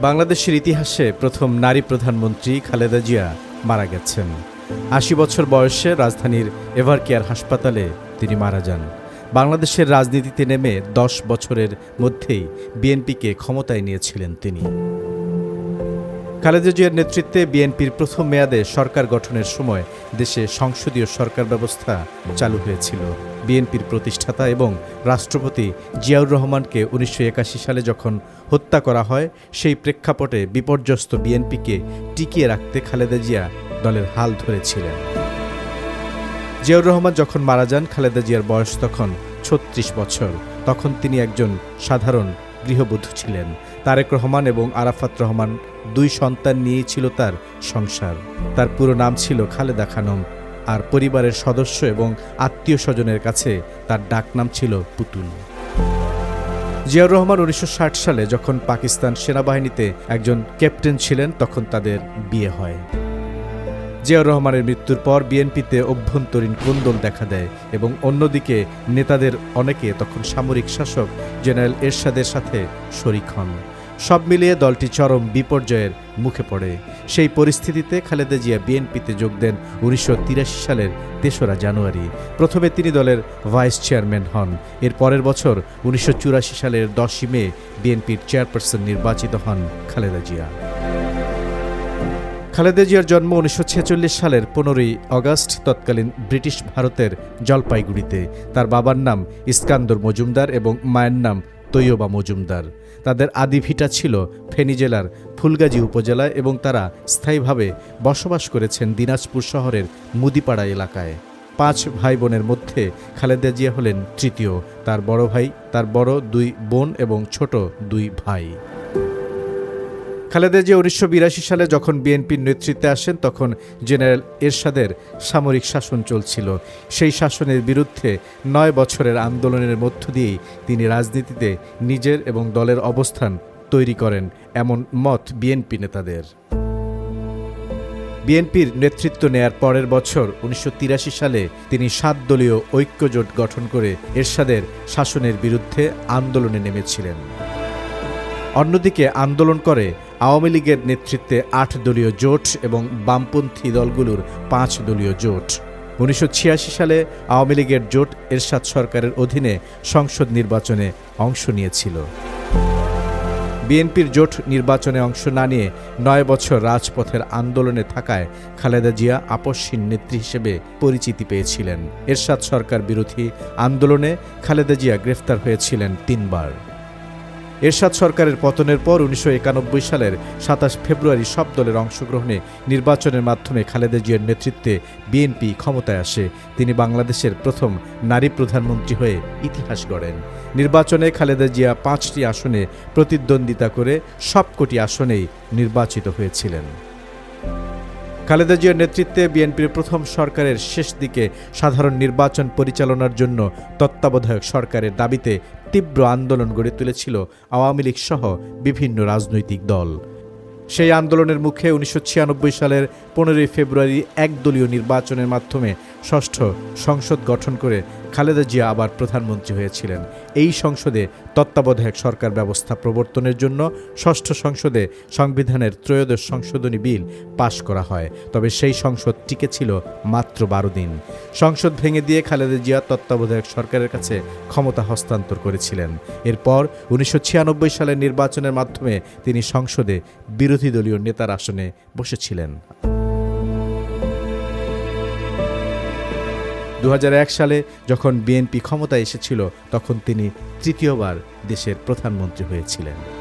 বাংলাদেশের ইতিহাসে প্রথম নারী প্রধানমন্ত্রী খালেদা জিয়া মারা গেছেন। আশি বছর বয়সে রাজধানীর এভারকেয়ার হাসপাতালে তিনি মারা যান। বাংলাদেশের রাজনীতিতে নেমে দশ বছরের মধ্যেই বিএনপিকে ক্ষমতায় নিয়েছিলেন তিনি। খালেদা জিয়ার নেতৃত্বে বিএনপির প্রথম মেয়াদে সরকার গঠনের সময় দেশে সংসদীয় সরকার ব্যবস্থা চালু হয়েছিল। বিএনপির প্রতিষ্ঠাতা এবং রাষ্ট্রপতি জিয়াউর রহমানকে উনিশশো একাশি সালে যখন হত্যা করা হয়, সেই প্রেক্ষাপটে বিপর্যস্ত বিএনপিকে টিকিয়ে রাখতে খালেদা জিয়া দলের হাল ধরেছিলেন। জিয়াউর রহমান যখন মারা যান, খালেদা জিয়ার বয়স তখন ছত্রিশ বছর। তখন তিনি একজন সাধারণ গৃহবধূ ছিলেন। তারেক রহমান এবং আরাফাত রহমান দুই সন্তান নিয়েই ছিল তার সংসার। তার পুরো নাম ছিল খালেদা খানম। আর পরিবারের সদস্য এবং আত্মীয় স্বজনের কাছে তার ডাকনাম ছিল পুতুল। জিয়াউর রহমান উনিশশো ষাট সালে যখন পাকিস্তান সেনাবাহিনীতে একজন ক্যাপ্টেন ছিলেন, তখন তাদের বিয়ে হয়। জিয়াউর রহমানের মৃত্যুর পর বিএনপিতে অভ্যন্তরীণ কোন্দল দেখা দেয় এবং অন্যদিকে নেতাদের অনেকে তখন সামরিক শাসক জেনারেল এরশাদের সাথে শরিক হন। সব মিলিয়ে দলটি চরম বিপর্যয়ের মুখে পড়ে। সেই পরিস্থিতিতে খালেদা জিয়া বিএনপিতে যোগ দেন উনিশশো তিরাশি সালের তেসরা জানুয়ারি। প্রথমে তিনি দলের ভাইস চেয়ারম্যান হন। এর পরের বছর উনিশশো চুরাশি সালের দশই মে বিএনপির চেয়ারপারসন নির্বাচিত হন খালেদা জিয়া। খালেদা জিয়ার জন্ম উনিশশো ছেচল্লিশ সালের পনেরোই অগস্ট, তৎকালীন ব্রিটিশ ভারতের জলপাইগুড়িতে। তার বাবার নাম ইস্কান্দর মজুমদার এবং মায়ের নাম তৈয়বা মজুমদার। তাদের আদি ভিটা ছিল ফেনী জেলার ফুলগাজী উপজেলায় এবং তারা স্থায়ীভাবে বসবাস করেছেন দিনাজপুর শহরের মুদিপাড়া এলাকায়। পাঁচ ভাই বোনের মধ্যে খালেদা জিয়া হলেন তৃতীয়, তার বড় ভাই, তার বড় দুই বোন এবং ছোট দুই ভাই। খালেদা জিয়া উনিশশো সালে যখন বিএনপির নেতৃত্বে আসেন, তখন জেনারেল এরশাদের সামরিক শাসন চলছিল। সেই শাসনের বিরুদ্ধে নয় বছরের আন্দোলনের মধ্য দিয়েই তিনি রাজনীতিতে নিজের এবং দলের অবস্থান তৈরি করেন, এমন মত বিএনপি নেতাদের। বিএনপির নেতৃত্ব নেয়ার পরের বছর উনিশশো তিরাশি সালে তিনি সাত দলীয় ঐক্যজোট গঠন করে এরশাদের শাসনের বিরুদ্ধে আন্দোলনে নেমেছিলেন। অন্যদিকে আন্দোলন করে আওয়ামী লীগের নেতৃত্বে আট দলীয় জোট এবং বামপন্থী দলগুলোর পাঁচ দলীয় জোট। উনিশশো ছিয়াশি সালে আওয়ামী লীগের জোট এরশাদ সরকারের অধীনে সংসদ নির্বাচনে অংশ নিয়েছিল। বিএনপির জোট নির্বাচনে অংশ না নিয়ে নয় বছর রাজপথের আন্দোলনে থাকায় খালেদা জিয়া আপসহীন নেত্রী হিসেবে পরিচিতি পেয়েছিলেন। এরশাদ সরকার বিরোধী আন্দোলনে খালেদা জিয়া গ্রেফতার হয়েছিলেন তিনবার। এরশাদ সরকারের পতনের পর উনিশশো একানব্বই সালের সাতাশ ফেব্রুয়ারি সব দলের অংশগ্রহণে নির্বাচনের মাধ্যমে খালেদা জিয়ার নেতৃত্বে বিএনপি ক্ষমতায় আসে। তিনি বাংলাদেশের প্রথম নারী প্রধানমন্ত্রী হয়ে ইতিহাস গড়েন। নির্বাচনে খালেদা জিয়া পাঁচটি আসনে প্রতিদ্বন্দ্বিতা করে সবকটি আসনেই নির্বাচিত হয়েছিলেন। খালেদা জিয়ার নেতৃত্বে বিএনপির প্রথম সরকারের শেষ দিকে সাধারণ নির্বাচন পরিচালনার জন্য তত্ত্বাবধায়ক সরকারের দাবিতে তীব্র আন্দোলন গড়ে তুলেছিল আওয়ামী লীগ সহ বিভিন্ন রাজনৈতিক দল। সেই আন্দোলনের মুখে উনিশশো ছিয়ানব্বই সালের পনেরোই ফেব্রুয়ারি একদলীয় নির্বাচনের মাধ্যমে ষষ্ঠ সংসদ গঠন করে খালেদা জিয়া আবার প্রধানমন্ত্রী হয়েছিলেন। এই সংসদে তত্ত্বাবধায়ক সরকার ব্যবস্থা প্রবর্তনের জন্য ষষ্ঠ সংসদে সংবিধানের ত্রয়োদশ সংশোধনী বিল পাশ করা হয়। তবে সেই সংসদ টিকে ছিল মাত্র বারো দিন। সংসদ ভেঙে দিয়ে খালেদা জিয়া তত্ত্বাবধায়ক সরকারের কাছে ক্ষমতা হস্তান্তর করেছিলেন। এরপর উনিশশো ছিয়ানব্বই সালের নির্বাচনের মাধ্যমে তিনি সংসদে বিরোধী দলীয় নেতার আসনে বসেছিলেন। দু হাজার এক সালে যখন বিএনপি ক্ষমতায় এসেছিল তখন তিনি তৃতীয়বার দেশের প্রধানমন্ত্রী হয়েছিলেন।